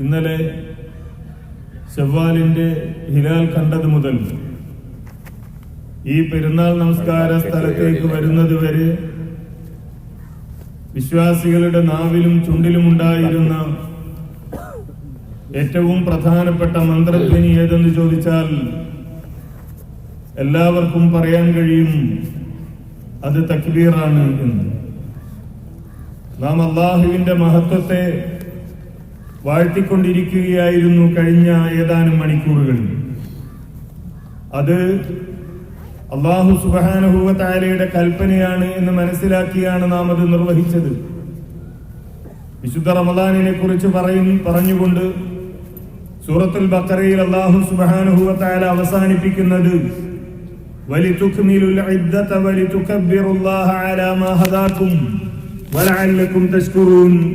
ഇന്നലെ ഷവ്വാലിന്റെ ഹിലാൽ കണ്ടത് മുതൽ ഈ പെരുന്നാൾ നമസ്കാര സ്ഥലത്തേക്ക് വരുന്നത് വരെ വിശ്വാസികളുടെ നാവിലും ചുണ്ടിലും ഉണ്ടായിരുന്ന ഏറ്റവും പ്രധാനപ്പെട്ട മന്ത്രധ്വനി ഏതെന്ന് ചോദിച്ചാൽ എല്ലാവർക്കും പറയാൻ കഴിയും അത് തക്ബീറാണ് എന്ന്. നാം അള്ളാഹുവിന്റെ മഹത്വത്തെ വാഴ്ത്തിക്കൊണ്ടിരിക്കുകയായിരുന്നു കഴിഞ്ഞ ഏതാനും മണിക്കൂറുകളിൽ അത് അള്ളാഹു സുബാനുഭൂവ കൽപ്പനയാണ് എന്ന് മനസ്സിലാക്കിയാണ് നാം അത് നിർവഹിച്ചത്. വിശുദ്ധ റമദാനിനെ കുറിച്ച് പറയും പറഞ്ഞുകൊണ്ട് സൂറത്തുൽ ബക്കറയിൽ അള്ളാഹു സുബാനുഭൂവ താല അവസാനിപ്പിക്കുന്നത്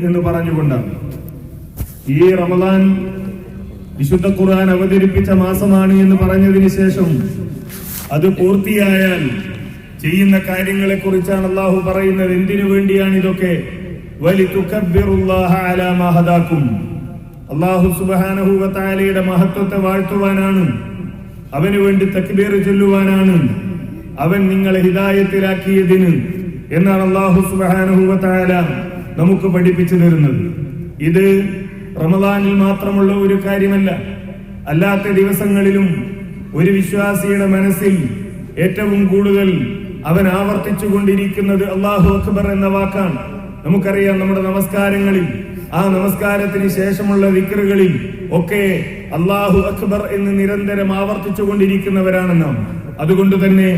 എന്ന് പറഞ്ഞുകൊണ്ടാണ്. ഈ റമദാൻ വിശുദ്ധ ഖുർആൻ അവതരിപ്പിച്ച മാസമാണ് എന്ന് പറഞ്ഞതിന് ശേഷം അത് പൂർത്തിയായാൽ ചെയ്യുന്ന കാര്യങ്ങളെ കുറിച്ചാണ് അള്ളാഹു പറയുന്നത്. എന്തിനു വേണ്ടിയാണ് ഇതൊക്കെ? അള്ളാഹു വ മഹത്വത്തെ വാഴ്ത്തുവാനാണ്. അവന് വേണ്ടി തക്ബീർ ചൊല്ലുവാനാണ്. അവൻ നിങ്ങളെ ഹിതായത്തിലാക്കിയതിന് എന്നാണ് അള്ളാഹു സുബ്ഹാനഹു വ നമുക്ക് പഠിപ്പിച്ചു തരുന്നത്. ഇത് റമദാനിൽ മാത്രമുള്ള ഒരു കാര്യമല്ല അല്ലാത്ത ദിവസങ്ങളിലും ഒരു വിശ്വാസിയുടെ മനസ്സിൽ ഏറ്റവും കൂടുതൽ അവൻ ആവർത്തിച്ചു കൊണ്ടിരിക്കുന്നത് അള്ളാഹു അക്ബർ എന്ന വാക്കാണ്. നമുക്കറിയാം നമ്മുടെ നമസ്കാരങ്ങളിൽ ആ നമസ്കാരത്തിന് ശേഷമുള്ള വിക്രുകളിൽ ഒക്കെ അള്ളാഹു അക്ബർ എന്ന് നിരന്തരം ആവർത്തിച്ചു കൊണ്ടിരിക്കുന്നവരാണ് അതുകൊണ്ട് തന്നെ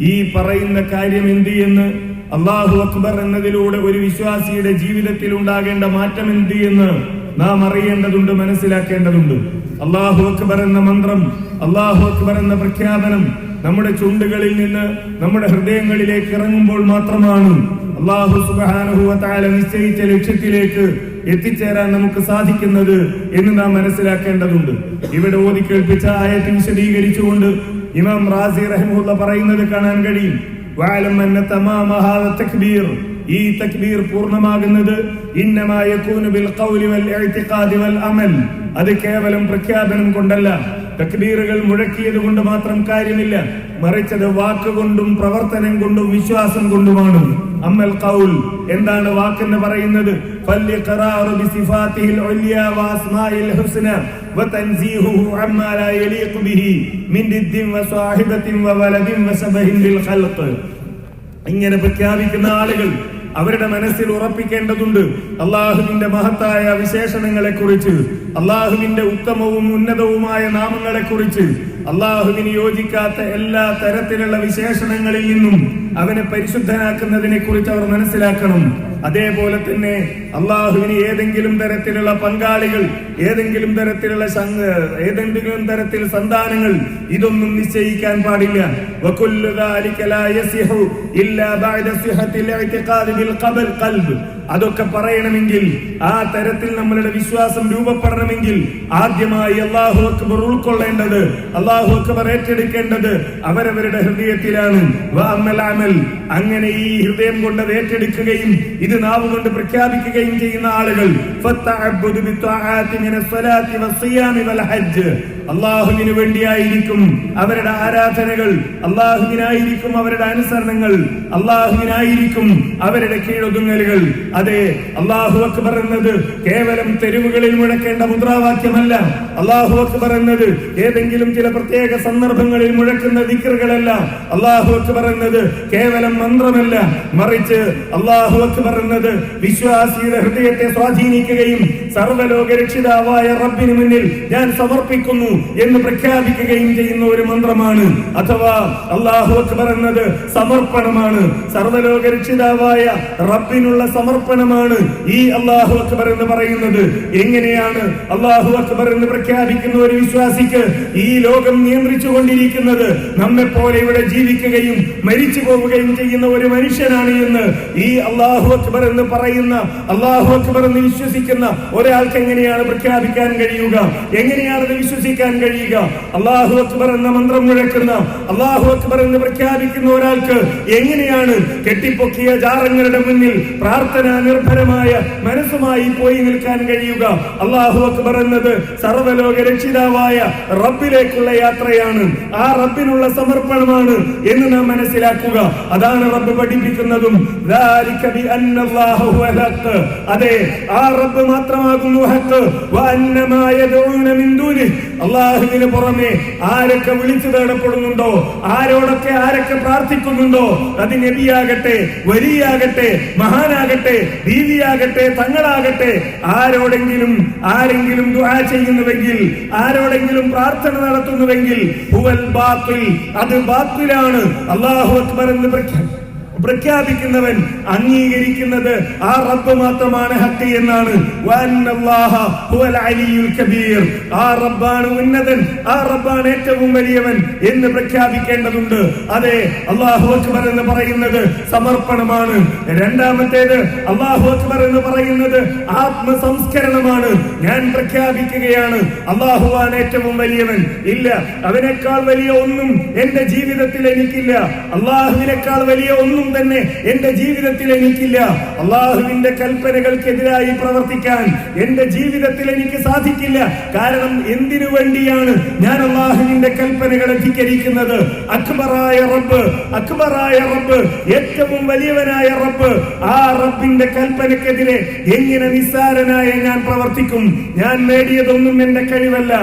ഈ പറയുന്ന കാര്യം എന്ത് എന്ന് അള്ളാഹു അക്ബർ എന്നതിലൂടെ ഒരു വിശ്വാസിയുടെ ജീവിതത്തിൽ ഉണ്ടാകേണ്ട മാറ്റം എന്ത് എന്ന് നാം അറിയേണ്ടതുണ്ട് മനസ്സിലാക്കേണ്ടതുണ്ട്. അള്ളാഹു അക്ബർ എന്ന മന്ത്രം അള്ളാഹു അക്ബർ എന്ന പ്രഖ്യാപനം നമ്മുടെ ചുണ്ടുകളിൽ നിന്ന് നമ്മുടെ ഹൃദയങ്ങളിലേക്ക് ഇറങ്ങുമ്പോൾ മാത്രമാണ് അള്ളാഹു സുബാനുഭവത്താല നിശ്ചയിച്ച ലക്ഷ്യത്തിലേക്ക് എത്തിച്ചേരാൻ നമുക്ക് സാധിക്കുന്നത് എന്ന് നാം മനസ്സിലാക്കേണ്ടതുണ്ട്. ഇവിടെ ഓതി കേൾപ്പിച്ച ആയത്തിൽ വിശദീകരിച്ചുകൊണ്ട് ഇമാം റാസി റഹ്മുല്ല പറയുന്നത് കാണാൻ കഴിയും. വാലം അന്ന മഹാ തക്ബീർ ഈ തക്ബീർ പൂർണമാകുന്നത് അമൽ. അത് കേവലം പ്രഖ്യാപനം കൊണ്ടല്ല. തക്ബീറുകൾ മുഴക്കിയത് കൊണ്ട് മാത്രം കാര്യമില്ല. മറിച്ചത് വാക്കുകൊണ്ടും പ്രവർത്തനം കൊണ്ടും വിശ്വാസം കൊണ്ടുമാണ്. അമ്മൽ കൗൽ എന്താണ് വാക്കെന്ന് പറയുന്നത്? ഇങ്ങനെ പ്രഖ്യാപിക്കുന്ന ആളുകൾ അവരുടെ മനസ്സിൽ ഉറപ്പിക്കേണ്ടതുണ്ട്. അള്ളാഹുവിന്റെ മഹത്തായ വിശേഷണങ്ങളെ കുറിച്ച് അള്ളാഹുവിന്റെ ഉത്തമവും ഉന്നതവുമായ നാമങ്ങളെ കുറിച്ച് അള്ളാഹുവിന് യോജിക്കാത്ത എല്ലാ തരത്തിലുള്ള വിശേഷണങ്ങളിൽ നിന്നും അവനെ പരിശുദ്ധനാക്കുന്നതിനെ കുറിച്ച് അവർ മനസ്സിലാക്കണം. അതേപോലെ തന്നെ അള്ളാഹുവിന് ഏതെങ്കിലും തരത്തിലുള്ള പങ്കാളികൾ ഏതെങ്കിലും തരത്തിലുള്ള സംഘ- ഏതെങ്കിലും തരത്തിൽ സന്താനങ്ങൾ ഇതൊന്നും നിശ്ചയിക്കാൻ പാടില്ല വകുല്ലു ذلك لا يصح إلا بعد صحة الاعتقاد بالقبل قلب അതൊക്കെ പറയണമെങ്കിൽ ആ തരത്തിൽ നമ്മളുടെ വിശ്വാസം രൂപപ്പെടണമെങ്കിൽ ആദ്യമായി അള്ളാഹു അക്ബർ ഉൾക്കൊള്ളേണ്ടത് അള്ളാഹു അക്ബർ ഏറ്റെടുക്കേണ്ടത് അവരവരുടെ ഹൃദയത്തിലാണ്. അങ്ങനെ ഈ ഹൃദയം കൊണ്ട് ഏറ്റെടുക്കുകയും ഇത് നാവ് കൊണ്ട് പ്രഖ്യാപിക്കുകയും ചെയ്യുന്ന ആളുകൾ അള്ളാഹുവിന് വേണ്ടിയായിരിക്കും അവരുടെ ആരാധനകൾ അള്ളാഹുവിനായിരിക്കും അവരുടെ അനുസരണങ്ങൾ അള്ളാഹുവിനായിരിക്കും അവരുടെ കീഴൊതുങ്ങലുകൾ. അതെ അള്ളാഹു അക്ബർ എന്നത് കേവലം തെരുവുകളിൽ മുഴക്കേണ്ട മുദ്രാവാക്യമല്ല. അള്ളാഹു അക്ബർ എന്നത് ഏതെങ്കിലും ചില പ്രത്യേക സന്ദർഭങ്ങളിൽ മുഴക്കുന്ന ദിക്കറുകളല്ല അള്ളാഹു അക്ബർ എന്നത് കേവലം മന്ത്രമല്ല. മറിച്ച് അള്ളാഹു അക്ബർ എന്നത് വിശ്വാസിയുടെ ഹൃദയത്തെ സ്വാധീനിക്കുകയും സർവലോക രക്ഷിതാവായ റബ്ബിന് മുന്നിൽ ഞാൻ സമർപ്പിക്കുന്നു എന്ന് പ്രഖ്യാപിക്കുകയും ചെയ്യുന്ന ഒരു മന്ത്രമാണ്. അഥവാ അള്ളാഹു അക്ബർ എന്നത് സമർപ്പണമാണ്. സർവലോക രക്ഷിതാവായ റബ്ബിനുള്ള സമർപ്പണമാണ് ഈ അള്ളാഹു അക്ബർ എന്ന് പറയുന്നത്. എങ്ങനെയാണ് അള്ളാഹു അക്ബർ എന്ന് പ്രഖ്യാപിക്കുന്ന ഒരു വിശ്വാസിക്ക് ഈ ലോകം നിയന്ത്രിച്ചു കൊണ്ടിരിക്കുന്നത് നമ്മെ പോലെ ഇവിടെ ജീവിക്കുകയും മരിച്ചു പോവുകയും ചെയ്യുന്ന ഒരു മനുഷ്യനാണ് എന്ന് ഈ അള്ളാഹു അക്ബർ എന്ന് പറയുന്ന അള്ളാഹു അക്ബർ എന്ന് വിശ്വസിക്കുന്ന ഒരാൾക്ക് എങ്ങനെയാണ് പ്രഖ്യാപിക്കാൻ കഴിയുക? എങ്ങനെയാണ് വിശ്വസിക്കാൻ കഴിയുക? അള്ളാഹു അക്ബർ എന്ന മന്ത്രം മുഴക്കുന്ന അള്ളാഹു അക്ബർ എന്ന് പ്രഖ്യാപിക്കുന്ന ഒരാൾക്ക് എങ്ങനെയാണ് കെട്ടിപ്പൊക്കിയ ജാറങ്ങളുടെ മുന്നിൽ പ്രാർത്ഥനാ നിർഭരമായ മനസ്സുമായി പോയി നിൽക്കാൻ കഴിയുക. അള്ളാഹു അക്ബർ എന്നത് സർവലോക രക്ഷിതാവായ റബ്ബിലേക്കുള്ള യാത്രയാണ്. ആ റബ്ബിനുള്ള സമർപ്പണമാണ് എന്ന് നാം മനസ്സിലാക്കുക. അതാണ് റബ്ബ് പഠിപ്പിക്കുന്നതും. അതെ ആ റബ്ബ് മാത്രമാകുന്നു ഹക്ക് അള്ളാഹുവിന് പുറമെ ആരൊക്കെ വിളിച്ചു തേടപ്പെടുന്നുണ്ടോ? ആരോടൊക്കെ ആരൊക്കെ പ്രാർത്ഥിക്കുന്നുണ്ടോ? അത് നബിയാകട്ടെ വലിയാകട്ടെ മഹാനാകട്ടെ ബീവിയാകട്ടെ തങ്ങളാകട്ടെ ആരോടെങ്കിലും ആരെങ്കിലും ദുആ ചെയ്യുന്നുവെങ്കിൽ ആരോടെങ്കിലും പ്രാർത്ഥന നടത്തുന്നുവെങ്കിൽ ഹുവൽ ബാത്തിൽ അത് ബാത്തിലാണ്. അള്ളാഹു അക്ബർ എന്ന് പ്രഖ്യാ- പ്രഖ്യാപിക്കുന്നവൻ അംഗീകരിക്കുന്നത് ആ റബ്ബ് മാത്രമാണ് ഹക്ക് എന്നാണ്. ആ റബ്ബാണ് ഉന്നതൻ ആ റബ്ബാണ് ഏറ്റവും വലിയവൻ എന്ന് പ്രഖ്യാപിക്കേണ്ടതുണ്ട്. അതെ അള്ളാഹു അക്ബർ എന്ന് പറയുന്നത് സമർപ്പണമാണ്. രണ്ടാമത്തേത് അള്ളാഹു അക്ബർ എന്ന് പറയുന്നത് ആത്മസംസ്കരണമാണ്. ഞാൻ പ്രഖ്യാപിക്കുകയാണ് അള്ളാഹുവാണ് ഏറ്റവും വലിയവൻ. ഇല്ല അവനേക്കാൾ വലിയ ഒന്നും എന്റെ ജീവിതത്തിൽ എനിക്കില്ല. അള്ളാഹുവിനേക്കാൾ വലിയ ഒന്നും തന്നെ എന്റെ ജീവിതത്തിൽ എനിക്കില്ല. അള്ളാഹുവിന്റെ കൽപ്പനകൾക്കെതിരായി പ്രവർത്തിക്കാൻ എന്റെ ജീവിതത്തിൽ എനിക്ക് സാധിക്കില്ല. കാരണം എന്തിനു വേണ്ടിയാണ് ഞാൻ അള്ളാഹുവിന്റെ കൽപ്പനകൾ അധികരിക്കുന്നത് അക്ബറായ റബ്ബ് അക്ബറായ റബ്ബ് ഏറ്റവും വലിയവനായ റബ്ബ്. ആ റബ്ബിന്റെ കൽപ്പനക്കെതിരെ എങ്ങനെ നിസ്സാരനായ ഞാൻ പ്രവർത്തിക്കും? ഞാൻ നേടിയതൊന്നും എന്റെ കഴിവല്ല.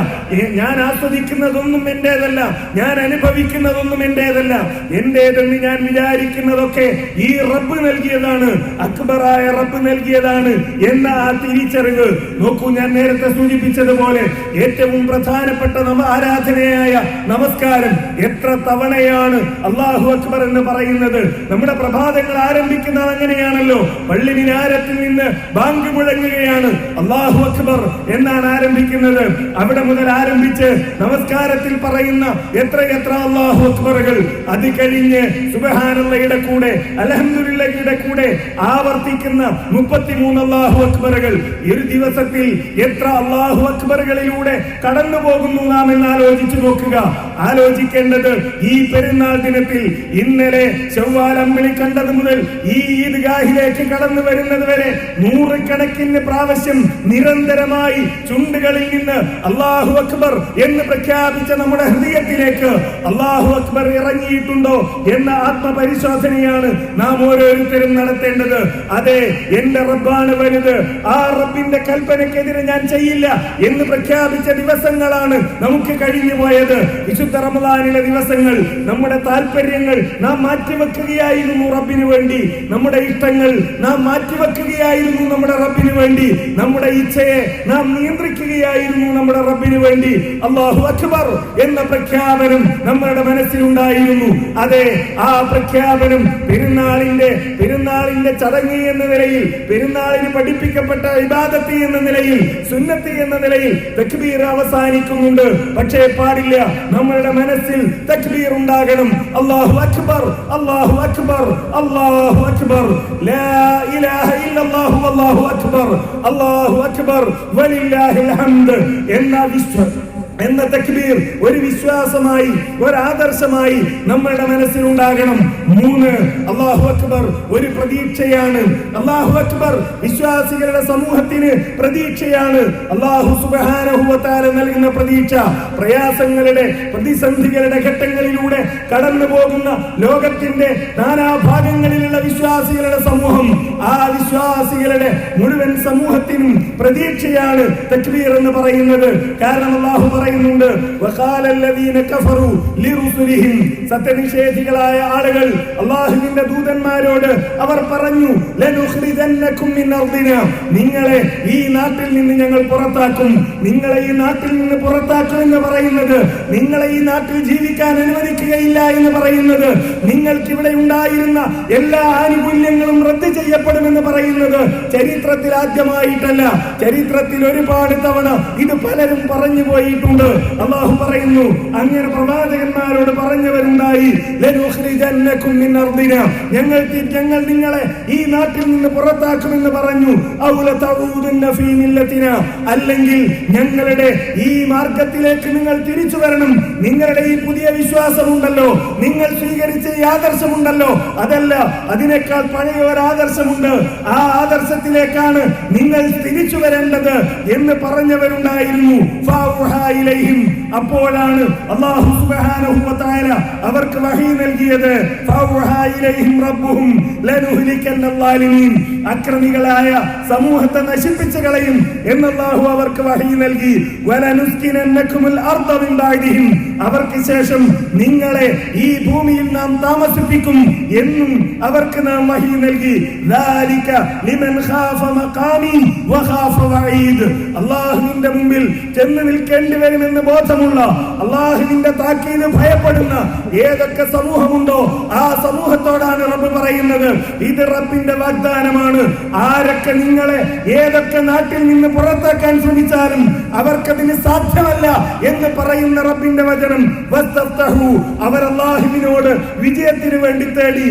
ഞാൻ ആസ്വദിക്കുന്നതൊന്നും എന്റേതല്ല ഞാൻ അനുഭവിക്കുന്നതൊന്നും എന്റേതല്ല എന്റേതെന്ന് ഞാൻ വിചാരിക്കുന്നതൊക്കെ ഈ റബ്ബ് നൽകിയതാണ്. അക്ബറായ റബ്ബ് നൽകിയതാണ്. എന്ന ആ തിരിച്ചറിവ്? നോക്കൂ ഞാൻ നേരത്തെ സൂചിപ്പിച്ചതുപോലെ ഏറ്റവും പ്രധാനപ്പെട്ട നമ ആരാധനയായ നമസ്കാരം എത്ര തവണയാണ് അള്ളാഹു അക്ബർ എന്ന് പറയുന്നത്? നമ്മുടെ പ്രഭാതങ്ങൾ ആരംഭിക്കുന്നത് അങ്ങനെയാണല്ലോ. പള്ളി മിനാരത്തിൽ നിന്ന് ബാങ്ക് മുഴങ്ങുകയാണ്. അള്ളാഹു അക്ബർ എന്നാണ് ആരംഭിക്കുന്നത്? അവിടെ മുതൽ ആരംഭിച്ച് നമസ്കാരത്തിൽ പറയുന്ന എത്ര എത്ര അള്ളാഹു അക്ബറുകൾ? അത് കഴിഞ്ഞ് സുബഹാനല്ലയുടെ കൂടെ അലഹമുല്ലയുടെ കൂടെ ആവർത്തിക്കുന്ന മുപ്പത്തിമൂന്ന് അള്ളാഹു അക്ബറുകൾ. ഒരു ദിവസത്തിൽ എത്ര അള്ളാഹു അക്ബറുകളിലൂടെ കടന്നു പോകുന്നു നാം എന്ന് ആലോചിച്ചു നോക്കുക. ആലോചിക്കേണ്ടത് ഈ പെരുന്നാൾ ദിനത്തിൽ ഇന്നലെ ചൊവ്വാലമ്പിളി കണ്ടത് മുതൽ ഈ ഈദ്ഗാഹിലേക്ക് കടന്നു വരുന്നത് വരെ നൂറുകണക്കിന് പ്രാവശ്യം നിരന്തരമായി ചുണ്ടുകളിൽ നിന്ന് അള്ളാഹു അക്ബർ എന്ന് പ്രഖ്യാപിച്ച നമ്മുടെ ഹൃദയത്തിലേക്ക് അള്ളാഹു അക്ബർ ഇറങ്ങിയിട്ടുണ്ടോ എന്ന ആത്മപരിശോധനയാണ് നാം ഓരോരുത്തരും നടത്തേണ്ടത്. അതെ എന്റെ റബ്ബാണ് വലുത്. ആ റബ്ബിന്റെ കൽപ്പനക്കെതിരെ ഞാൻ ചെയ്യില്ല എന്ന് പ്രഖ്യാപിച്ച ദിവസങ്ങളാണ് നമുക്ക് കഴിഞ്ഞു പോയത്. വിശുദ്ധ റമദാനിലെ ദിവസങ്ങൾ നമ്മുടെ താല്പര്യങ്ങൾ നാം മാറ്റിവെക്കുകയായിരുന്നു റബ്ബിന് വേണ്ടി. നമ്മുടെ ഇഷ്ടങ്ങൾ നാം മാറ്റിവെക്കുകയായിരുന്നു നമ്മുടെ റബ്ബിന് വേണ്ടി. നമ്മുടെ ഇച്ഛയെ നാം നിയന്ത്രിക്കുകയായിരുന്നു നമ്മുടെ റബ്ബിന് വേണ്ടി. അള്ളാഹു അക്ബർ എന്ന പ്രഖ്യാപനം നമ്മുടെ മനസ്സിലുണ്ടായിരുന്നു. അതെ ആ പ്രഖ്യാപനം പെരുന്നാളിന്റെ പെരുന്നാളിന്റെ ചടങ്ങ് എന്ന നിലയിൽ പെരുന്നാളിന് പഠിപ്പിക്കപ്പെട്ട ഇബാദത്ത് എന്ന നിലയിൽ സുന്നത്ത് എന്ന നിലയിൽ തക്ബീർ അവസാനിക്കുന്നുണ്ട്. പക്ഷേ പാടില്ല നമ്മളുടെ മനസ്സിൽ തക്ബീർ ഉണ്ടാകണം. അള്ളാഹു അക്ബർ അള്ളാഹു അക്ബർ അള്ളാഹു അക്ബർ. ലാ ഇലാഹ ഇല്ലല്ലാഹു അല്ലാഹു അക്ബർ അല്ലാഹു അക്ബർ. എന്ന വിശ്വ എന്ന തക്ബീർ ഒരു വിശ്വാസമായി ഒരു ആദർശമായി നമ്മളുടെ മനസ്സിലുണ്ടാകണം. മൂന്ന് അള്ളാഹു അക്ബർ ഒരു പ്രതീക്ഷയാണ്. അള്ളാഹു അക്ബർ വിശ്വാസികളുടെ സമൂഹത്തിന് പ്രതീക്ഷയാണ്. അള്ളാഹു സുബാനഹുവത്താല നൽകുന്ന പ്രതീക്ഷ. പ്രയാസങ്ങളുടെ പ്രതിസന്ധികളുടെ ഘട്ടങ്ങളിലൂടെ കടന്നു പോകുന്ന ലോകത്തിന്റെ നാനാഭാഗങ്ങളിലുള്ള വിശ്വാസികളുടെ സമൂഹം ആ വിശ്വാസികളുടെ മുഴുവൻ സമൂഹത്തിനും പ്രതീക്ഷയാണ് തക്ബീർ എന്ന് പറയുന്നത്. കാരണം അള്ളാഹു പറയുന്നുണ്ട്. സത്യനിഷേധികളായ ആളുകൾ അള്ളാഹുവിന്റെ ദൂതന്മാരോട് അവർ പറഞ്ഞു നിങ്ങളെ ഈ നാട്ടിൽ നിന്ന് ഞങ്ങൾ പുറത്താക്കും. നിങ്ങളെ ഈ നാട്ടിൽ നിന്ന് പുറത്താക്കും എന്ന് പറയുന്നത് നിങ്ങളെ ഈ നാട്ടിൽ ജീവിക്കാൻ അനുവദിക്കുകയില്ല എന്ന് പറയുന്നത് നിങ്ങൾക്ക് ഇവിടെ ഉണ്ടായിരുന്ന എല്ലാ ആനുകൂല്യങ്ങളും റദ്ദ് ചെയ്യപ്പെടുമെന്ന് പറയുന്നത് ചരിത്രത്തിൽ ആദ്യമായിട്ടല്ല. ചരിത്രത്തിൽ ഒരുപാട് തവണ ഇത് പലരും പറഞ്ഞു പോയിട്ടുണ്ട് റബ്ബുണ്ട് അള്ളാഹു പറയുന്നു അങ്ങനെ പ്രവാചകന്മാരോട് പറഞ്ഞവരുണ്ടായി ഞങ്ങൾ ഞങ്ങൾ നിങ്ങളെ ഈ നാട്ടിൽ നിന്ന് പുറത്താക്കുമെന്ന് പറഞ്ഞു. അല്ലെങ്കിൽ ഞങ്ങളുടെ ഈ മാർഗത്തിലേക്ക് നിങ്ങൾ തിരിച്ചു വരണം. നിങ്ങളുടെ ഈ പുതിയ വിശ്വാസമുണ്ടല്ലോ. നിങ്ങൾ സ്വീകരിച്ച ഈ ആദർശമുണ്ടല്ലോ. അതല്ല അതിനേക്കാൾ പഴയ ഒരു ആദർശമുണ്ട്. ആ ആദർശത്തിലേക്കാണ് നിങ്ങൾ തിരിച്ചു വരേണ്ടത് എന്ന് പറഞ്ഞവരുണ്ടായിരുന്നു. ഇലൈഹിം. അപ്പോഴാണ് അല്ലാഹു സുബ്ഹാനഹു വ തആല അവർക്ക് വഹി നൽകിയത് ഫൗഹാ ഇലൈഹിം റബ്ബുഹും ലനുഹ്ലിക്കന്ന ളാലിമീൻ. അക്രമികളായ സമൂഹത്തെ നശിപ്പിച്ചു കളയും എന്നല്ലാഹു അവർക്ക് വഹി നൽകി വലനുസ്കിനന്നകുമുൽ അർദ മിൻ ബഅദിഹിം. അവർക്ക് ശേഷം നിങ്ങളെ ഈ ഭൂമിയിൽ നാം താമസിപ്പിക്കും എന്നും അവർക്ക് നാം വഹി നൽകി ذَلِكَ لِمَنْ خَافَ مَقَامِي وَخَافَ وَعِيدِ. അള്ളാഹുവിന്റെ മുമ്പിൽ ചെന്ന് നിൽക്കേണ്ടി വരുമെന്ന് ബോധമുള്ള അള്ളാഹുവിന്റെ താക്കീത് ഭയപ്പെടുന്ന ഏതൊക്കെ സമൂഹമുണ്ടോ ആ സമൂഹത്തോടാണ് റബ്ബ് പറയുന്നത്. ഇത് റബ്ബിന്റെ വാഗ്ദാനമാണ്. ആരൊക്കെ നിങ്ങളെ ഏതൊക്കെ നാട്ടിൽ നിന്ന് പുറത്താക്കാൻ ശ്രമിച്ചാലും അവർക്കതിന് സാധ്യമല്ല എന്ന് പറയുന്ന റബ്ബിന്റെ വചനം. അവർ അള്ളാഹുവിനോട് വിജയത്തിന് വേണ്ടി തേടി.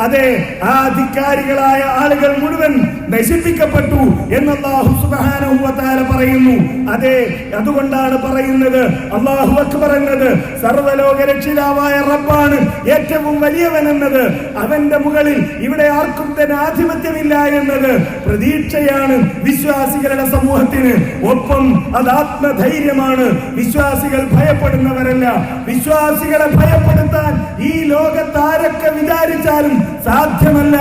അതെ ആ ധിക്കാരികളായ ആളുകൾ മുഴുവൻ നശിപ്പിക്കപ്പെട്ടു എന്ന് വ തആല പറയുന്നു. അതെ അതുകൊണ്ടാണ് പറയുന്നത്. അക്ബർ എന്നത് സർവലോക രക്ഷിതാവായ റബ്ബാണ് ഏറ്റവും വലിയവൻ എന്നത് അവന്റെ മുകളിൽ ഇവിടെ ആർക്കും തന്നെ ആധിപത്യമില്ല എന്നത് പ്രതീക്ഷയാണ് വിശ്വാസികളുടെ സമൂഹത്തിന്. ഒപ്പം അത് ആത്മധൈര്യമാണ്. വിശ്വാസികൾ ഭയപ്പെടുന്നവരല്ല. വിശ്വാസികളെ ഭയപ്പെടുത്താൻ ഈ ലോകത്താരൊക്കെ വിചാരിച്ചാലും സാധ്യമല്ല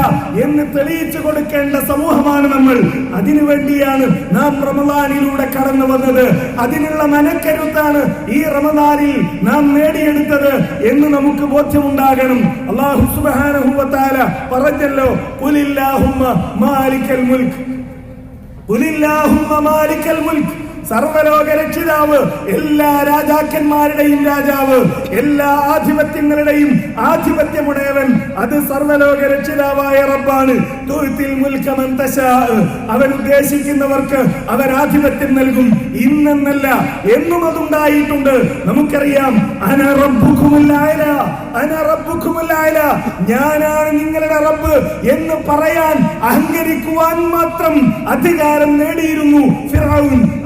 എന്ന് തെളിയിച്ചു കൊടുക്കേണ്ട സമൂഹമാണ് നമ്മൾ അതിനു വേണ്ടിയാണ് നാം റമദാനിലൂടെ കടന്നു വന്നത്. അതിനുള്ള മനക്കരുത്താണ് ഈ റമദാനിൽ നാം നേടിയെടുത്തത് എന്ന് നമുക്ക് ബോധ്യമുണ്ടാകണം. അള്ളാഹു സുബ്ഹാനഹു വ പറഞ്ഞല്ലോ ഖുലില്ലാഹുമ്മ മാലിക്കൽ മുൽക്ക് ഖുലില്ലാഹുമ്മ മാലിക്കൽ മുൽക്ക് സർവലോക രക്ഷിതാവ് എല്ലാ രാജാക്കന്മാരുടെയും രാജാവ് എല്ലാ ആധിപത്യങ്ങളുടെയും ആധിപത്യമുടയവൻ അത് സർവലോക രക്ഷിതാവായ റബ്ബാണ് അവൻ ഉദ്ദേശിക്കുന്നവർക്ക് അവൻ ആധിപത്യം നൽകും. ഇന്നെന്നല്ല എന്നും അതുണ്ടായിട്ടുണ്ട്. നമുക്കറിയാം അന റബ്ബുക്കുമുൽ അന റബ്ബുക്കുമുൽ ആല ഞാനാണ് നിങ്ങളുടെ റബ്ബ് എന്ന് പറയാൻ അഹങ്കരിക്കുവാൻ മാത്രം അധികാരം നേടിയിരുന്നു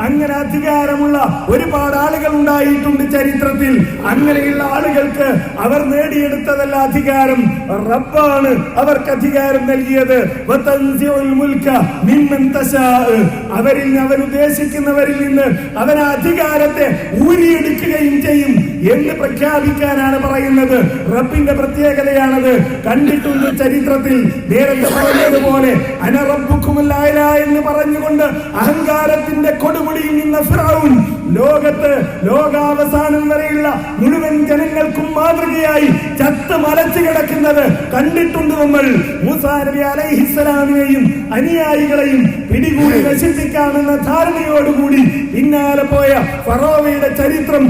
അങ്ങനെ അധികാരമുള്ള ഒരുപാട് ആളുകൾ ഉണ്ടായിട്ടുണ്ട് ചരിത്രത്തിൽ. അങ്ങനെയുള്ള ആളുകൾക്ക് അവർ നേടിയെടുത്തതല്ല അധികാരം. റബ്ബാണ് അവർക്ക് അധികാരം നൽകിയത്. അവരിൽ അവൻ ഉദ്ദേശിക്കുന്നവരിൽ നിന്ന് അവൻ അധികാരത്തെ ഊരിയെടുക്കുകയും ചെയ്യും. എന്ന് പ്രഖ്യാപിക്കാനാണ് പറയുന്നത്. റബ്ബിന്റെ പ്രത്യേകതയാണത്. കണ്ടിട്ടുണ്ട് ചരിത്രത്തിൽ. നേരത്തെ പറഞ്ഞതുപോലെ അനറബുക്കുമല്ല എന്ന് പറഞ്ഞുകൊണ്ട് അഹങ്കാരത്തിന്റെ കൊടുമുടിയിൽ നിന്ന ലോകത്ത് ലോകാവസാനം വരെയുള്ള മുഴുവൻ ജനങ്ങൾക്കും മാതൃകയായി ചത്ത് മലച്ചു കിടക്കുന്നത് കണ്ടിട്ടുണ്ട് നമ്മൾ. മൂസാനബി അലൈഹിസ്സലാമിനെയും അനുയായികളെയും പിടികൂടി നശിപ്പിക്കാമെന്ന ധാരണയോടുകൂടി പിന്നാലെ പോയ ഫറോവയുടെ ചരിത്രം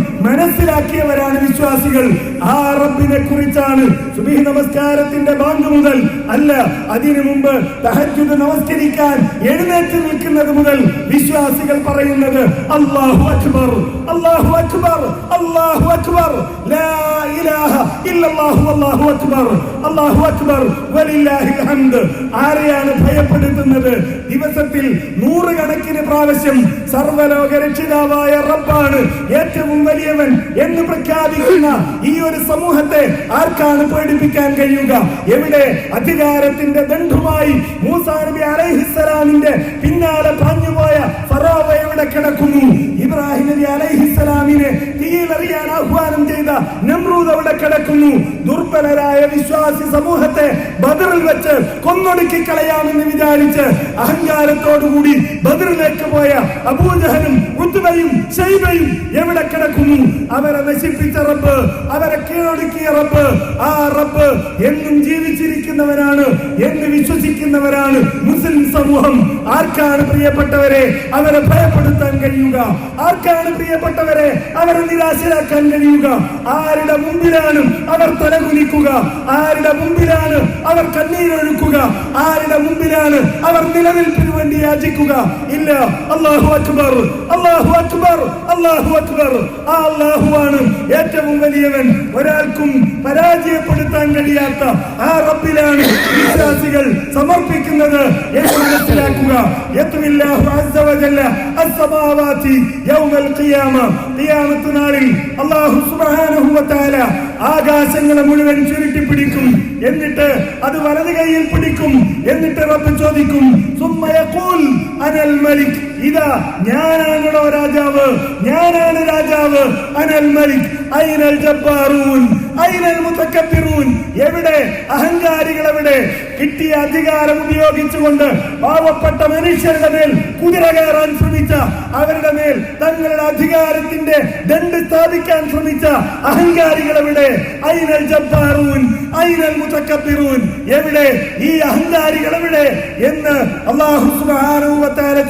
മനസ്സിലാക്കിയവരാണ് വിശ്വാസികൾ. ആ റബ്ബിനെ കുറിച്ചാണ് സുബഹി നമസ്കാരത്തിന്റെ ബാങ്ക് മുതൽ അല്ല അതിനു മുമ്പ് നമസ്കരിക്കാൻ എഴുന്നേറ്റ് നിൽക്കുന്നത് മുതൽ വിശ്വാസികൾ പറയുന്നത് അല്ലാഹു അക്ബർ അല്ലാഹു അക്ബർ അല്ലാഹു അക്ബർ ലാ ഇലാഹ ഇല്ലല്ലാഹു അല്ലാഹു അക്ബർ അല്ലാഹു അക്ബർ വലില്ലാഹിൽ ഹംദ്. ആരെയാണ് ഭയപ്പെടുത്തുന്നത്? ദിവസത്തിൽ നൂറുകണക്കിന് പ്രാവശ്യം സർവലോക രക്ഷിതാവായ റബ്ബാണ്. ഏറ്റവും വലിയവൻ എന്ന് പ്രഖ്യാപിക്കുന്ന ഈ ഒരു സമൂഹത്തെ ആർക്കാണ് പേടിപ്പിക്കാൻ കഴിയുക? എവിടെ? അധികാരത്തിന്റെ ദണ്ഡുമായി മൂസാ നബി അലൈഹിസ്സലാമിന്റെ പിന്നാലെ പാഞ്ഞുപോയ ഫറോവ എവിടെ കിടക്കുന്നു? ഇബ്രാഹിം നബി അലൈഹിസ്സലാമിനെ ആഹ്വാനം ചെയ്ത നമ്രൂദ് അവിടെ കിടക്കുന്നു. ദുർബലരായ വിശ്വാസി സമൂഹത്തെ ബദറിൽ വെച്ച് കൊന്നൊടുക്കി കളയാമെന്ന് വിചാരിച്ച് അഹങ്കാരത്തോടുകൂടി ബദറിലേക്ക് പോയ അബൂജഹനും ഉദ്വയും ഷൈബയും എവിടെ കിടക്കുന്നു. അവരെ നശിപ്പിച്ച റബ്ബ് അവരെ കീഴൊടുക്കിയ റബ്ബ്. ആ റബ്ബ് എന്നും ജീവിച്ചിരിക്കുന്നവരാണ് എന്ന് വിശ്വസിക്കുന്നവരാണ് മുസ്ലിം സമൂഹം. ആർക്കാണ് പ്രിയപ്പെട്ടവരെ അവരെ ഭയപ്പെടുത്താൻ കഴിയുക? ആർക്കാണ് പ്രിയപ്പെട്ടവരെ അവരെ നിരാശരാക്കാൻ കഴിയുക? ആരുടെ മുമ്പിലാണ് അവർ തലകുലിക്കുക ആരുടെ മുമ്പിലാണ് അവർ കണ്ണീരൊഴുക്കുക? ആരുടെ മുമ്പിലാണ് അവർ നിലനിൽപ്പിന് വേണ്ടി യാചിക്കുക? ഇല്ല. അള്ളാഹു അക്ബർ. അള്ളാഹു അക്ബർ. അള്ളാഹു അക്ബർ. ആ അള്ളാഹുവാണ്. ഏറ്റവും വലിയവൻ. ഒരാൾക്കും പരാജയപ്പെടുത്താൻ കഴിയാത്ത ആ റബ്ബിലാണ് വിശ്വാസികൾ സമർപ്പിക്കുന്നത് ആകാശങ്ങളെ മുഴുവൻ ചുരുട്ടി പിടിക്കും. എന്നിട്ട് അത് വലത് കൈയിൽ പിടിക്കും. എന്നിട്ട് റബ്ബ് ചോദിക്കും സുമ്മ യഖൂൽ അനൽ മലിക്. ഇതാ ഞാനാണോ രാജാവ് ഞാനാണ് രാജാവ്. അനൽ മലിക് ഐനൽ ജബ്ബാറൂൻ ഐനൽ മുതക്കബ്ബിറൂൻ എവിടെ? അഹങ്കാരികൾ എവിടെ കിട്ടിയ അധികാരം ഉപയോഗിച്ചുകൊണ്ട് പാവപ്പെട്ട മനുഷ്യരുടെ മേൽ കുതിര കയറാൻ ശ്രമിച്ച അവരുടെ മേൽ തങ്ങളുടെ അധികാരത്തിന്റെ ദണ്ട് സ്ഥാപിക്കാൻ ശ്രമിച്ച അഹങ്കാരികൾ എവിടെ ഐനൽ ജബ്ബാറൂൻ ഐനൽ മുതക്കബ്ബിറൂൻ എവിടെ? ഈ അഹങ്കാരികൾ എവിടെ എന്ന് അള്ളാഹു സുബ്ഹാനഹു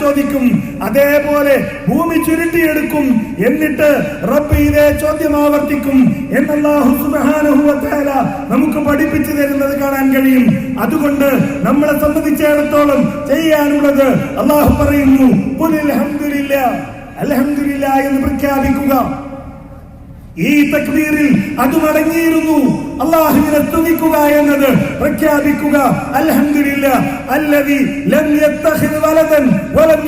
ചോദിക്കും. അതേപോലെ ഭൂമി ചുരുട്ടിയെടുക്കും എന്നിട്ട് റബ്ബ് ഇതേ ചോദ്യം ആവർത്തിക്കും എന്ന് അല്ലാഹു സുബ്ഹാനഹു വ തആല നമുക്ക് പഠിപ്പിച്ചു തരുന്നത് കാണാൻ കഴിയും. അതുകൊണ്ട് നമ്മളെ സംബന്ധിച്ചിടത്തോളം ചെയ്യാനുള്ളത് അള്ളാഹു പറയുന്നു അലഹമില്ല എന്ന് പ്രഖ്യാപിക്കുക. ഈ തക്ബീറിൽ അത് അടങ്ങിയിരുന്നു അള്ളാഹുവിനെ സ്തുതിക്കുക എന്നത് പ്രഖ്യാപിക്കുക. അൽഹംദുലില്ല ലം വലം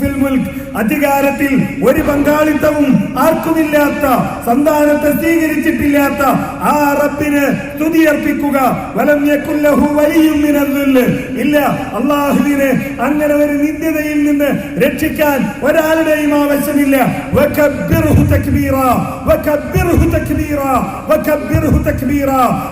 ഫിൽ മുൽക്. അധികാരത്തിൽ ഒരു പങ്കാളിത്തവും ആർക്കുമില്ലാത്ത സന്താനത്തെ സ്വീകരിച്ചിട്ടില്ലാത്ത ആ റബ്ബിന് സ്തുതി അർപ്പിക്കുക വലം ലഹു വലിയും ഇല്ല അള്ളാഹുവിന് അങ്ങനെ ഒരു നിന്ദ്യതയിൽ നിന്ന് രക്ഷിക്കാൻ ഒരാളുടെയും ആവശ്യമില്ല. തക്ബീറ തക്ബീറാ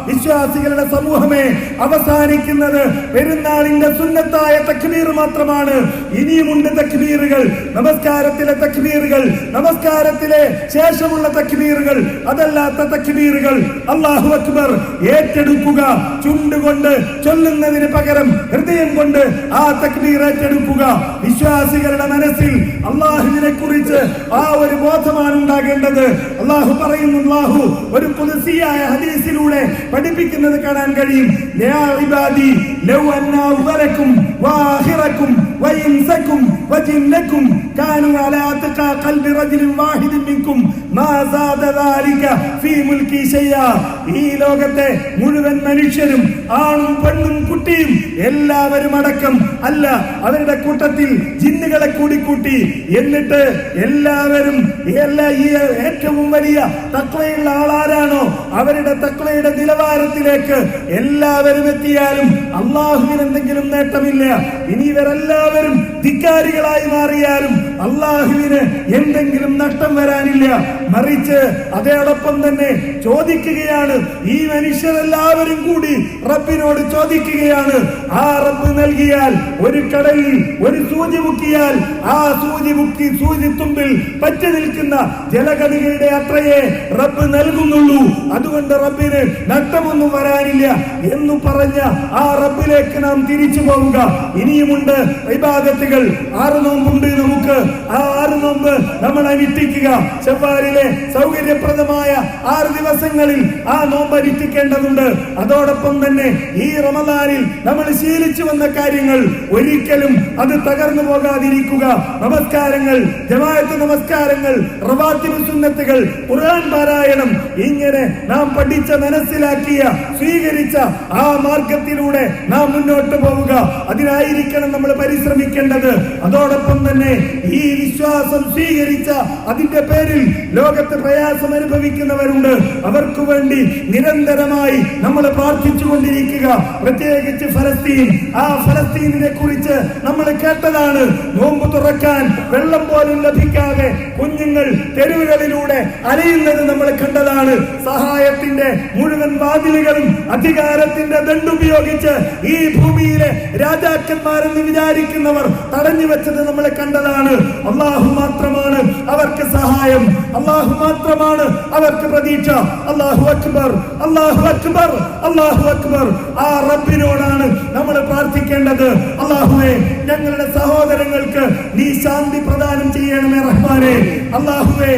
വിശ്വാസികളുടെ സമൂഹമേ അവസാനിക്കുന്നത് പെരുന്നാളിന്റെ സുന്നത്തായ തക്ബീർ മാത്രമാണ്. ഇനിയുമുണ്ട് തക്ബീറുകൾ നമസ്കാരത്തിലെ തക്ബീറുകൾ നമസ്കാരത്തിലെ ശേഷമുള്ള തക്ബീറുകൾ അതല്ലാത്ത തക്ബീറുകൾ. അള്ളാഹു അക്ബർ ഏറ്റെടുക്കുക ചുണ്ടുകൊണ്ട് ചൊല്ലുന്നതിന് പകരം ഹൃദയം കൊണ്ട് ആ തക്ബീർ ഏറ്റെടുക്കുക. വിശ്വാസികളുടെ മനസ്സിൽ അള്ളാഹുവിനെ കുറിച്ച് ആ ഒരു ബോധമാണ് ഉണ്ടാകേണ്ടത്. അള്ളാഹു പറയുന്നു അള്ളാഹു ഒരു പുതുസിയായ ഹദീസിലൂടെ പഠിപ്പിക്കുന്നത് കാണാൻ കഴിയും ും. ഈ ലോകത്തെ മുഴുവൻ മനുഷ്യരും ആണും പെണ്ണും കുട്ടിയും എല്ലാവരും അടക്കം അല്ല അവരുടെ കൂട്ടത്തിൽ ജിന്നുകളെ കൂടി കൂട്ടി എന്നിട്ട് എല്ലാവരും എല്ലാ ഈ ഏറ്റവും വലിയ തക്വയുള്ള ആളാരാണോ? അവരുടെ തക്വയുടെ നിലവാരത്തിലേക്ക് എല്ലാവരും എത്തിയാലും അള്ളാഹുവിന് എന്തെങ്കിലും നേട്ടമില്ല. ഇനി ഇവരെല്ലാവരും ധിക്കാരികളായി മാറിയാലും അള്ളാഹുവിന് എന്തെങ്കിലും നഷ്ടം വരാനില്ല. മറിച്ച് അതോടൊപ്പം തന്നെ ചോദിക്കുകയാണ്. ഈ മനുഷ്യരെല്ലാവരും കൂടി റബ്ബിനോട് ചോദിക്കുകയാണ്. ആ റബ്ബ് നൽകിയാൽ ഒരു കടലിൽ ഒരു സൂചി മുക്കിയാൽ ആ സൂചി മുക്കി സൂചി തുമ്പിൽ പറ്റി നിൽക്കുന്ന ജലകടികളുടെ അത്രയെ റബ്ബ് നൽകുന്നുള്ളൂ. അതുകൊണ്ട് റബ്ബിന് നഷ്ടമൊന്നും വരാനില്ല എന്ന് പറഞ്ഞ ആ റബ്ബിലേക്ക് നാം തിരിച്ചു പോവുക. ഇനിയുമുണ്ട് വിഭാഗത്തുകൾ ആറ് നോമ്പുണ്ട് നമുക്ക്. ആ ആറ് നോമ്പ് നമ്മൾ അനുഷ്ഠിക്കുക. ചെവ്വാലിലെ സൗകര്യപ്രദമായ ആറ് ദിവസങ്ങളിൽ ആ നോമ്പ് അനുഷ്ഠിക്കേണ്ടതുണ്ട് അതോടൊപ്പം തന്നെ ഈ റമദാനിൽ നമ്മൾ ശീലിച്ചു വന്ന കാര്യങ്ങൾ ഒരിക്കലും അത് തകർന്നു പോകാതിരിക്കുക. നമസ്കാരങ്ങൾ ജമാഅത്ത് നമസ്കാരങ്ങൾ റവാത്തിബ് സുന്നത്തുകൾ ഖുർആൻ പാരായണം ഇങ്ങനെ നാം പഠിച്ച മനസ്സിലാക്കിയ സ്വീകരിച്ച ആ മാർഗത്തിലൂടെ നാം മുന്നോട്ട് പോവുക. അതിനായിരിക്കണം നമ്മൾ പരിശ്രമിക്കേണ്ടത്. അതോടൊപ്പം തന്നെ ഈ വിശ്വാസം സ്വീകരിച്ച അതിന്റെ പേരിൽ ലോകത്ത് പ്രയാസം അനുഭവിക്കുന്നവരുണ്ട്. അവർക്ക് വേണ്ടി നിരന്തരമായി നമ്മൾ പ്രാർത്ഥിച്ചു കൊണ്ടിരിക്കുക പ്രത്യേകിച്ച് ഫലസ്തീൻ. ആ ഫലസ്തീനിനെ കുറിച്ച് നമ്മൾ കേട്ടതാണ്. നോമ്പ് തുറക്കാൻ വെള്ളം പോലും ലഭിക്കാതെ കുഞ്ഞുങ്ങൾ തെരുവുകളിലൂടെ അലയുന്നത് നമ്മൾ കണ്ടതാണ്. സഹായത്തിന്റെ മുഴുവൻ വാതിലുകളും അധികാരത്തിന്റെ ദണ്ടുപയോഗിച്ച് ഈ ഭൂമിയിലെ രാജാക്കന്മാരെന്ന് വിചാരിക്കുന്നവർ തടഞ്ഞു വെച്ചത് നമ്മൾ കണ്ടതാണ്. അള്ളാഹു മാത്രമാണ് അവർക്ക് സഹായം. അള്ളാഹു മാത്രമാണ് അവർക്ക് പ്രതീക്ഷ. അള്ളാഹു അക്ബർ അള്ളാഹു അക്ബർ അള്ളാഹു അക്ബർ. ആ റബ്ബിനോടാണ് നമ്മൾ പ്രാർത്ഥിക്കേണ്ടത്. അള്ളാഹുവെ ഞങ്ങളുടെ സഹോദരങ്ങൾക്ക് നീ ശാന്തി പ്രദാനം ചെയ്യണമേ റഹ്മാനെ. അള്ളാഹുവെ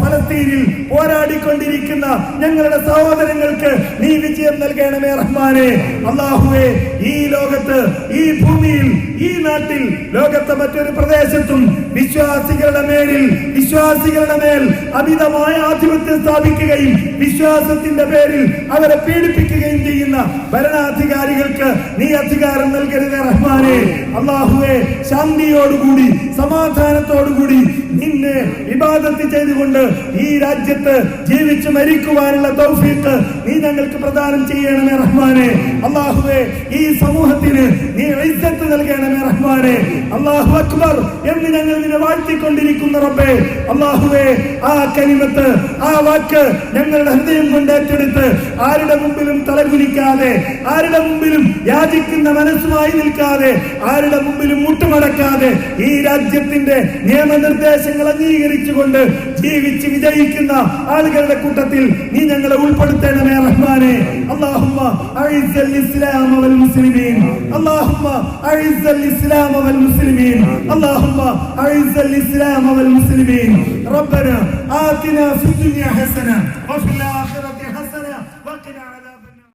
ഫലസ്തീനിൽ പോരാടിക്കൊണ്ടിരിക്കുന്ന ഞങ്ങളുടെ സഹോദരങ്ങൾക്ക് നീ വിജയം നൽകണമേ റഹ്മാനെ. അള്ളാഹുവെ ഈ ലോകത്ത് ഈ ഭൂമിയിൽ ഈ നാട്ടിൽ ലോകത്തെ മറ്റൊരു പ്രദേശത്തും വിശ്വാസികളുടെ മേലിൽ വിശ്വാസികളുടെ മേൽ അമിതമായ ആധിപത്യം സ്ഥാപിക്കുകയും വിശ്വാസത്തിന്റെ പേരിൽ അവരെ പീഡിപ്പിക്കുകയും ചെയ്യുന്ന ഭരണാധികാരികൾക്ക് നീ അധികാരം നൽകരുത് റഹ്മാനെ. അള്ളാഹുവെ ശാന്തിയോടുകൂടി സമാധാനത്തോടുകൂടി നിന്നെ വിവാദത്ത് ചെയ്തുകൊണ്ട് ഈ രാജ്യത്ത് ജീവിച്ചു മരിക്കുവാനുള്ള തൗഫീഖ് നീ ഞങ്ങൾക്ക് പ്രദാനം ചെയ്യണമേ റഹ്മാനെ. അള്ളാഹുവെ ഈ സമൂഹത്തിന് നീ ഇസ്സത്ത് നൽകണമേ റഹ്മാനെ. അള്ളാഹു അക്ബർ എന്ന് ഞങ്ങൾ നിന്നെ വാഴ്ത്തിക്കൊണ്ടിരിക്കുന്ന റബ്ബേ. അള്ളാഹുവെ ആ കനിമത്ത് ആ വാക്ക് ഞങ്ങളുടെ ഹൃദയം കൊണ്ട് ഏറ്റെടുത്ത് ആരുടെ മുമ്പിലും തലകുലിക്കാതെ ആരുടെ മുമ്പിലും യാചിക്കുന്ന മനസ്സുമായി നിൽക്കാതെ ആരുടെ മുമ്പിലും മുട്ടുമടക്കാതെ ഈ രാജ്യത്തിന്റെ നിയമനിർദ്ദേശങ്ങൾ അംഗീകരിച്ചുകൊണ്ട് ജീവിച്ച് വിജയിക്കുന്ന ആളുകളുടെ കൂട്ടത്തിൽ നീ ഞങ്ങളെ ഉൾപ്പെടുത്തണമേ റഹ്മാനെ അള്ളാഹുമ്മ അഇസ്സൽ ഇസ്ലാമ വൽ മുസ്ലിമീൻ അള്ളാഹുമ്മ അഇസ്സൽ ഇസ്ലാമ വൽ മുസ്ലിമീൻ അള്ളാഹുമ്മ അഇസ്സൽ ഇസ്ലാമ വൽ മുസ്ലിമീൻ ربنا آتنا في الدنيا حسنة وفي الآخرة